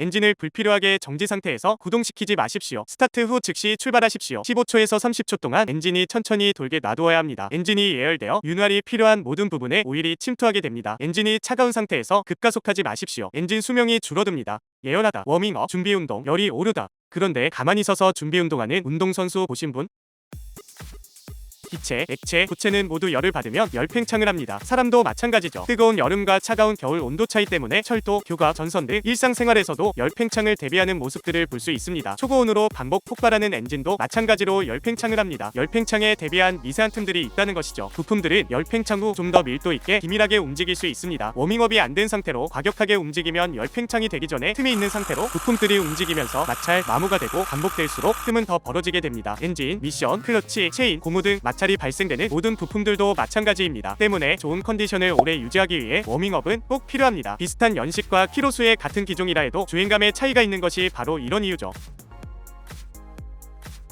엔진을 불필요하게 정지 상태에서 구동시키지 마십시오. 스타트 후 즉시 출발하십시오. 15초에서 30초 동안 엔진이 천천히 돌게 놔두어야 합니다. 엔진이 예열되어 윤활이 필요한 모든 부분에 오일이 침투하게 됩니다. 엔진이 차가운 상태에서 급가속하지 마십시오. 엔진 수명이 줄어듭니다. 예열하다, 워밍업, 준비 운동, 열이 오르다. 그런데 가만히 서서 준비 운동하는 운동선수 보신 분? 기체, 액체, 부체는 모두 열을 받으면 열팽창을 합니다. 사람도 마찬가지죠. 뜨거운 여름과 차가운 겨울 온도 차이 때문에 철도, 교각, 전선 등 일상생활에서도 열팽창을 대비하는 모습들을 볼 수 있습니다. 초고온으로 반복 폭발하는 엔진도 마찬가지로 열팽창을 합니다. 열팽창에 대비한 미세한 틈들이 있다는 것이죠. 부품들은 열팽창 후 좀 더 밀도 있게 기밀하게 움직일 수 있습니다. 워밍업이 안 된 상태로 과격하게 움직이면 열팽창이 되기 전에 틈이 있는 상태로 부품들이 움직이면서 마찰, 마모가 되고 반복될수록 틈은 더 벌어지게 됩니다. 엔진, 미션, 클러치, 체인, 고무 등 마찰 이 발생되는 모든 부품들도 마찬가지입니다. 때문에 좋은 컨디션을 오래 유지하기 위해 워밍업은 꼭 필요합니다. 비슷한 연식과 키로수의 같은 기종이라 해도 주행감의 차이가 있는 것이 바로 이런 이유죠.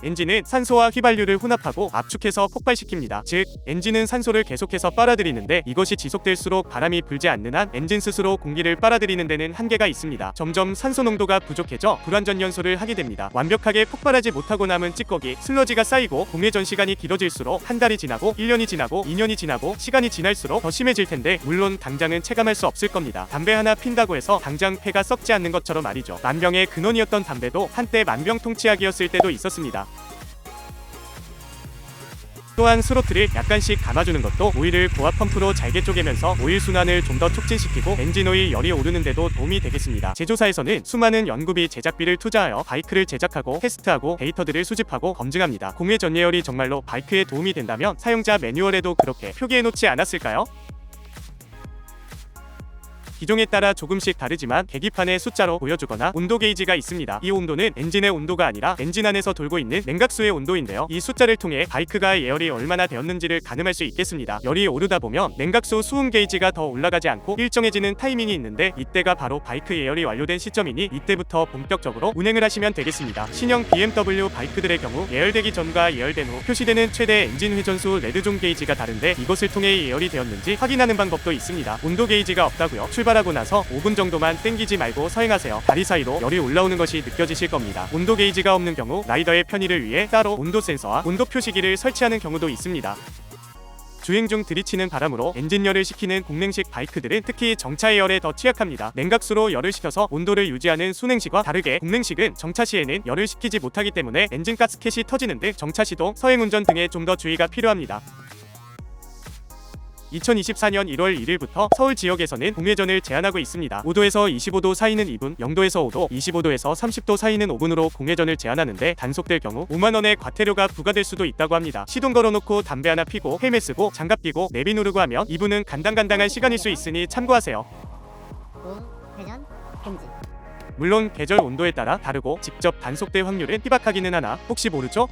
엔진은 산소와 휘발유를 혼합하고 압축해서 폭발시킵니다. 즉, 엔진은 산소를 계속해서 빨아들이는데 이것이 지속될수록 바람이 불지 않는 한 엔진 스스로 공기를 빨아들이는 데는 한계가 있습니다. 점점 산소 농도가 부족해져 불완전 연소를 하게 됩니다. 완벽하게 폭발하지 못하고 남은 찌꺼기, 슬러지가 쌓이고 공회전 시간이 길어질수록 한 달이 지나고 1년이 지나고 2년이 지나고 시간이 지날수록 더 심해질 텐데 물론 당장은 체감할 수 없을 겁니다. 담배 하나 핀다고 해서 당장 폐가 썩지 않는 것처럼 말이죠. 만병의 근원이었던 담배도 한때 만병통치약이었을 때도 있었습니다. 또한 스로틀을 약간씩 감아주는 것도 오일을 고압 펌프로 잘게 쪼개면서 오일 순환을 좀 더 촉진시키고 엔진 오일 열이 오르는데도 도움이 되겠습니다. 제조사에서는 수많은 연구비 제작비를 투자하여 바이크를 제작하고 테스트하고 데이터들을 수집하고 검증합니다. 공회 전예열이 정말로 바이크에 도움이 된다면 사용자 매뉴얼에도 그렇게 표기해놓지 않았을까요? 기종에 따라 조금씩 다르지만 계기판에 숫자로 보여주거나 온도 게이지가 있습니다. 이 온도는 엔진의 온도가 아니라 엔진 안에서 돌고 있는 냉각수의 온도인데요. 이 숫자를 통해 바이크가 예열이 얼마나 되었는지를 가늠할 수 있겠습니다. 열이 오르다 보면 냉각수 수온 게이지가 더 올라가지 않고 일정해지는 타이밍이 있는데 이때가 바로 바이크 예열이 완료된 시점이니 이때부터 본격적으로 운행을 하시면 되겠습니다. 신형 BMW 바이크들의 경우 예열되기 전과 예열된 후 표시되는 최대 엔진 회전수 레드존 게이지가 다른데 이것을 통해 예열이 되었는지 확인하는 방법도 있습니다. 온도 게이지가 없다고요. 출발 하고 나서 5분 정도만 땡기지 말고 서행하세요. 다리 사이로 열이 올라오는 것이 느껴지실 겁니다. 온도 게이지가 없는 경우 라이더의 편의를 위해 따로 온도 센서와 온도 표시기를 설치하는 경우도 있습니다. 주행 중 들이치는 바람으로 엔진열을 식히는 공냉식 바이크들은 특히 정차 예열에 더 취약합니다. 냉각수로 열을 식혀서 온도를 유지하는 순행식과 다르게 공냉식은 정차 시에는 열을 식히지 못하기 때문에 엔진 가스켓이 터지는 등 정차 시도 서행 운전 등에 좀 더 주의가 필요합니다. 2024년 1월 1일부터 서울 지역에서는 공회전을 제한하고 있습니다. 5도에서 25도 사이는 2분, 0도에서 5도, 25도에서 30도 사이는 5분으로 공회전을 제한하는데 단속될 경우 5만 원의 과태료가 부과될 수도 있다고 합니다. 시동 걸어놓고 담배 하나 피고 헬멧 쓰고 장갑 끼고 내비 누르고 하면 2분은 간당간당한 시간일 수 있으니 참고하세요. 우 회전 금지 물론 계절 온도에 따라 다르고 직접 단속될 확률은 희박하기는 하나 혹시 모르죠?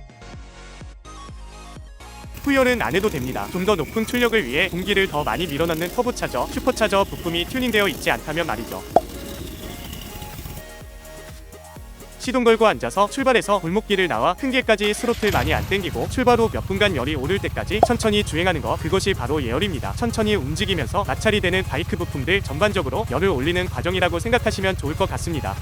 후열은 안 해도 됩니다. 좀 더 높은 출력을 위해 공기를 더 많이 밀어넣는 터보차저, 슈퍼차저 부품이 튜닝되어 있지 않다면 말이죠. 시동 걸고 앉아서 출발해서 골목길을 나와 큰 길까지 스로틀 많이 안 땡기고 출발 후 몇 분간 열이 오를 때까지 천천히 주행하는 것 그것이 바로 예열입니다. 천천히 움직이면서 마찰이 되는 바이크 부품들 전반적으로 열을 올리는 과정이라고 생각하시면 좋을 것 같습니다.